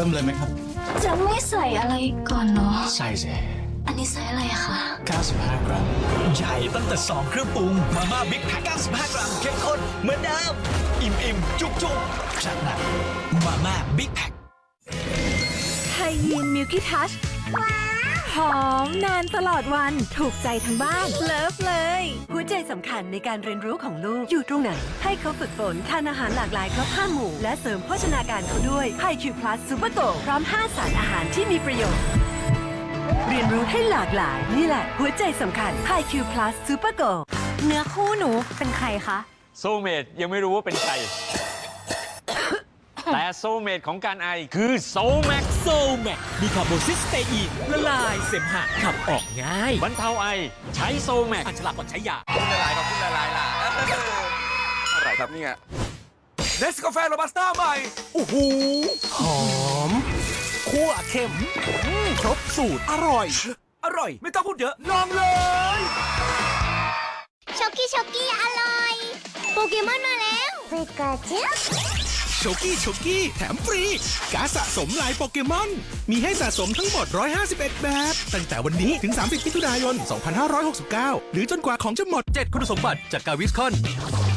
ริ่มเลยไหมครับ จะไม่ใส่อะไรก่อนเนาะใส่สิ อันนี้ใส่อะไรคะ 95 กรัม ใหญ่ตั้งแต่ 2 เครื่องปรุง มาม่าบิ๊กแพ็ค95 กรัมเข้มข้นเหมือนเดิม อิ่มอิ่มจุกจุกจัดหนักมาม่าบิ๊กแพ็คไทยยีนมิลกี้ทัช หอมนานตลอดวันถูกใจทั้งบ้านเลิฟเลยหัวใจสำคัญในการเรียนรู้ของลูกอยู่ตรงไหน ให้เขาฝึกฝนทานอาหารหลากหลายครบห้าหมู่ และเสริมโภชนาการเขาด้วยไฮคิวพลัสซูเปอร์โกพร้อม 5 สารอาหารที่มีประโยชน์ เรียนรู้ให้หลากหลาย นี่แหละหัวใจสำคัญไฮคิวพลัสซูเปอร์โกเนื้อคู่หนูเป็นใครคะ โซลเมดยังไม่รู้ว่าเป็นใครแต่ โซลเมดของการไอคือโซลแม็กโซแมกมีคาร์โบซิสเตอีนละลายเสมหะขับออกง่ายบรรเทาไอ ใช้โซลแม็กอันฉลาดก่อนใช้ยาละลายครับคุณละลายล่ะอะไรครับเนี่ยเนสกาแฟโรบัสต้าใหม่โอ้โหหอมคั่วเข้มอืมครบสูตรอร่อย อร่อย ไม่ต้องพูดเยอะลองเลยช็อกกี้ช็อกกี้อร่อย โปเกมอนมาแล้วปิกาจู โชกี้โชกี้แถมฟรีการดสะสมลายโปเกมอน มีให้สะสมทั้งหมด 151 แบบ ตั้งแต่วันนี้ถึง 30มิถุนายน 2569 หรือจนกว่าของจะหมด 7 คุณสมบัติจากกาวิสคอน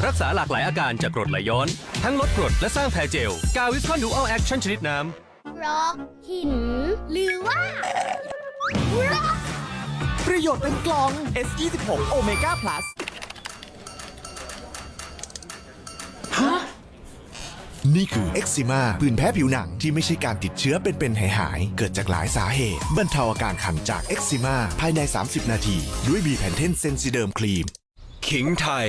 รักษาหลากหลายอาการจากกรดไหลย้อน ทั้งลดกรดและสร้างแผลเจล กาวิสคอนดูอัลแอคชั่นชนิดน้ำร็อกหิน หรือว่าร็อกประโยชน์เป็นกล่อง S26 โอ นี่คือเอ็กซิมาผื่นแพ้ผิวหนังที่ไม่ใช่การติดเชื้อเป็นๆหายๆ เกิดจากหลายสาเหตุ บรรเทาอาการคันจากเอ็กซิมาภายใน 30 นาที ด้วยบีแพนเทนเซนซิเดิมครีม ขิงไทย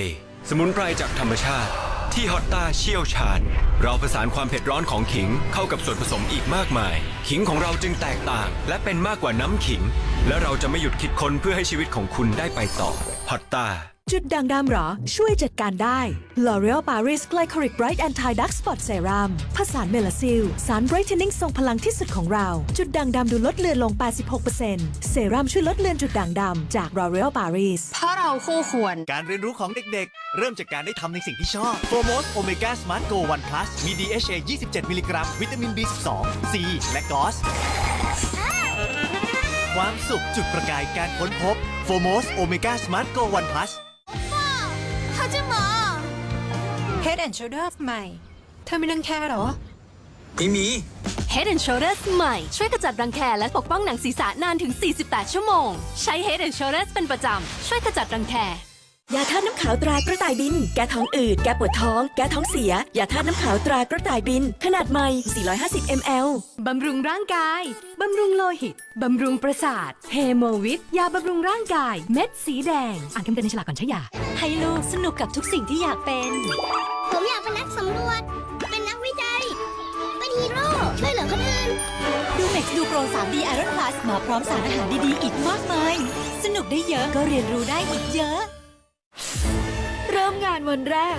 สมุนไพรจากธรรมชาติ ที่ฮอตตาเชี่ยวชาญ เราผสานความเผ็ดร้อนของขิงเข้ากับส่วนผสมอีกมากมาย ขิงของเราจึงแตกต่าง และเป็นมากกว่าน้ำขิง และเราจะไม่หยุดคิดค้นเพื่อให้ชีวิตของคุณได้ไปต่อฮอตตา จุดด่างดำเหรอ ช่วยจัดการได้ L'Oreal Paris Glycolic Bright Anti Dark Spot Serum ผสานเมลาซิล สาร brightening ทรงพลังที่สุดของเรา จุดด่างดำดูลดเลือนลง 86%เซรั่มช่วยลดเลือนจุดด่างดำจาก L'Oreal Paris เพราะเราคู่ควร การเรียนรู้ของเด็กๆ เริ่มจากการได้ทำในสิ่งที่ชอบโฟโมสโอเมก้าสมาร์ทโกวันพลัสมี DHA 27 มิลลิกรัม วิตามิน B12 C และกอสความสุขจุดประกายการค้นพบโฟโมสโอเมก้าสมาร์ทโกวันพลัสเขา จะหมอ Head and Shoulders ใหม่ เธอไม่รังแคหรอ ไม่มี Head and Shoulders ใหม่ ช่วยกระจัดรังแคและปกป้องหนังศีรษะนานถึง 48 ชั่วโมง ใช้ Head and Shoulders เป็นประจำ ช่วยกระจัดรังแคยาธาตุน้ำขาวตรากระต่ายบิน แก้ท้องอืด แก้ปวดท้อง แก้ท้องเสีย ยาธาตุน้ำขาวตรากระต่ายบิน ขนาดใหม่ 450 ml บำรุงร่างกาย บำรุงโลหิต บำรุงประสาทเฮโมวิทยาบำรุงร่างกาย เม็ดสีแดง อ่านคำเตือนในฉลากก่อนใช้ยา ให้ลูกสนุกกับทุกสิ่งที่อยากเป็น ผมอยากเป็นนักสำรวจ เป็นนักวิจัย เป็นฮีโร่ ช่วยเหลือคนอื่น ดูเม็กซ์ดูโปร 3D Iron Plus มาพร้อมสารอาหารดีๆ อีกมากมาย สนุกได้เยอะก็เรียนรู้ได้อีกเยอะ เริ่มงานวันแรก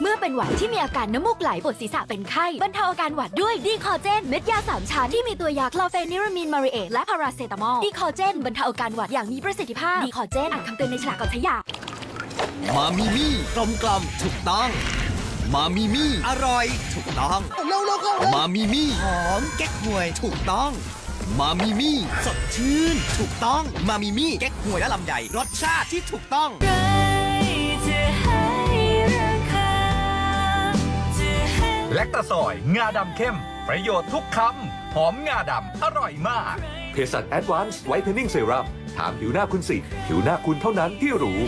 เมื่อเป็นหวัดที่มีอาการน้ำมูกไหลปวดศีรษะเป็นไข้บรรเทาอาการหวัดด้วยดีคอเจนเม็ดยาสามชั้นที่มีตัวยาคลอเฟนิรามีนมาริเอทและพาราเซตามอลดีคอเจนบรรเทาอาการหวัดอย่างมีประสิทธิภาพดีคอเจนอ่านคำเตือนในฉลากก่อนใช้ยามามิมี่กลมกล่อมถูกต้อง มามิมี่อร่อย ถูกต้องมามิมี่หอมแก๊กหวยถูกต้องมามิมี่สดชื่น ถูกต้องมามิมี่แก๊กหวยและลำใหญ่รสชาติที่ถูกต้อง แลคตาซอย งาดำเข้ม ประโยชน์ทุกคำ หอมงาดำ อร่อยมาก เภสัช Advanced Whitening Serum ถามผิวหน้าคุณสิ ผิวหน้าคุณเท่านั้นที่รู้